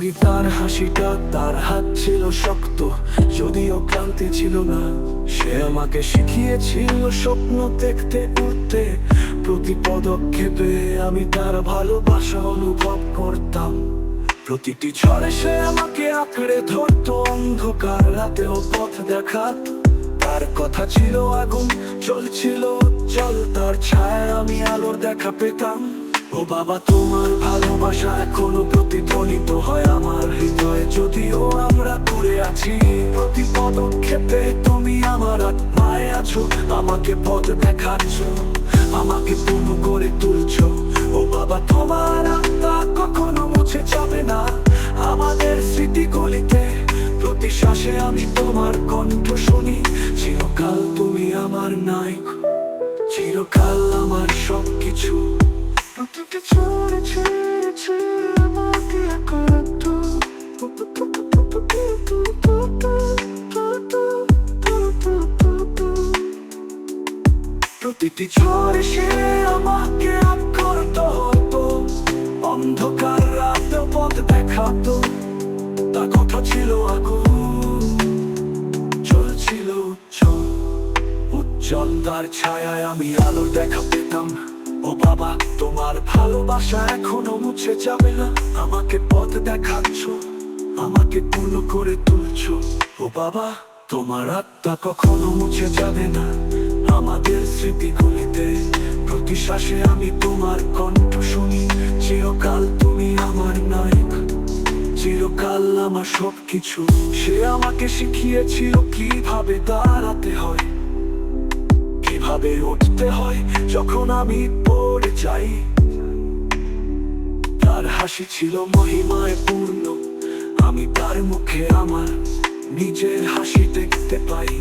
তার হাসিটা, তার হাত ছিল শক্ত, যদিও ক্লান্তি ছিল না। সে আমাকে শিখিয়েছিল স্বপ্ন দেখতে উঠতে প্রতি পদক্ষেপে আমি তার ভালোবাসা অনুভব করতাম। প্রতিটি ঝড়ে সে আমাকে আঁকড়ে ধরতো, অন্ধকার রাতেও পথ দেখাত। তার কথা ছিল আগুন চলছিল চল তার ছায়া আমি আলোর দেখা পেতাম। ও বাবা, তোমার ভালোবাসা আছি। প্রতি পদক্ষেপে তুমি আমার আত্মায় আছো। আমাকে পথ দেখাচ্ছ আমাকে পূর্ণ করে তুলছো। ও বাবা, তোমার আত্মা কখনো মুছে যাবে না। আমাদের স্মৃতিগুলিতে প্রতি শ্বাসে আমি তোমার কণ্ঠ শুনি। চিরকাল তুমি আমার নায়ক, চিরকাল আমার সবকিছু। প্রতিটি প্রতিটি ঝড়ে সে আমাকে আক্রান্ত হতো। অন্ধকার রাত পথ দেখাতো। তার কথা ছিল আগুন, চলছিল উজ্জ্বল উজ্জ্বল তার ছায়ায় আমি আলো দেখা পেতাম। ও বাবা, তোমার ভালোবাসা এখনও মুছে যাবে না। আমাকে পথ দেখাচ্ছ, আমাকে পূর্ণ করে তুলছো। ও বাবা, তোমার আত্মা কখনো মুছে যাবে না। আমাদের স্মৃতিগুলিতে। প্রতি শ্বাসে আমি তোমার কণ্ঠ শুনি, চিরকাল তুমি আমার নায়ক। চিরকাল আমার সবকিছু। সে আমাকে শিখিয়েছিল কীভাবে দাঁড়াতে হয়, কীভাবে উঠতে হয় যখন আমি পড়ে যাই। তার হাসি ছিল মহিমায় পূর্ণ, আমি তার মুখে আমার নিজের হাসি দেখতে পাই।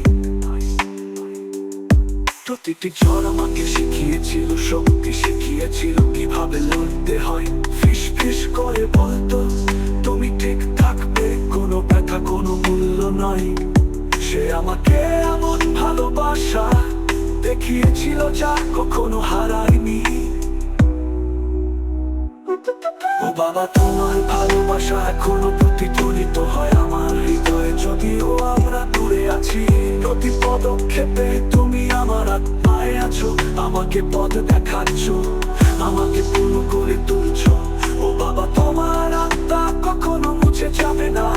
প্রতিটি ঝড় আমাকে শিখিয়েছিল, শক্তি শিখিয়েছিল, কীভাবে লড়তে হয়। ফিস ফিস করে বলতো, তুমি ঠিক থাকবে, কোনো ব্যথা, কোনো মূল্য নয়। সে আমাকে এমন ভালোবাসা দেখিয়েছিল, যা কখনো হারায়নি। ও বাবা, তোমার ভালোবাসা এখনও প্রতিধ্বনিত হয় আমার হৃদয়ে। যদিও আছি। প্রতি পদক্ষেপে তুমি আমার আত্মায় আছো। আমাকে পথ দেখাচ্ছ, আমাকে পূর্ণ করে তুলছ। ও বাবা, তোমার আত্মা কখনো মুছে যাবে না।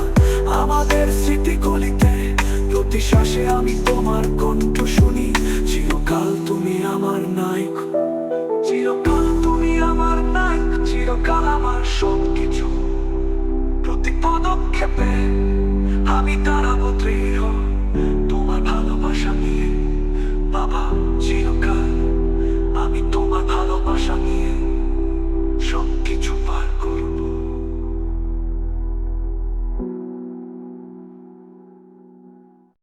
আমাদের স্মৃতিগুলিতে প্রতি শ্বাসে আমি তোমার কণ্ঠ শুনি। চিরকাল তুমি আমার নায়ক, চিরকাল তুমি আমার নায়ক, চিরকাল আমার সবকিছু। প্রতি পদক্ষেপে আমি দাঁড়াবো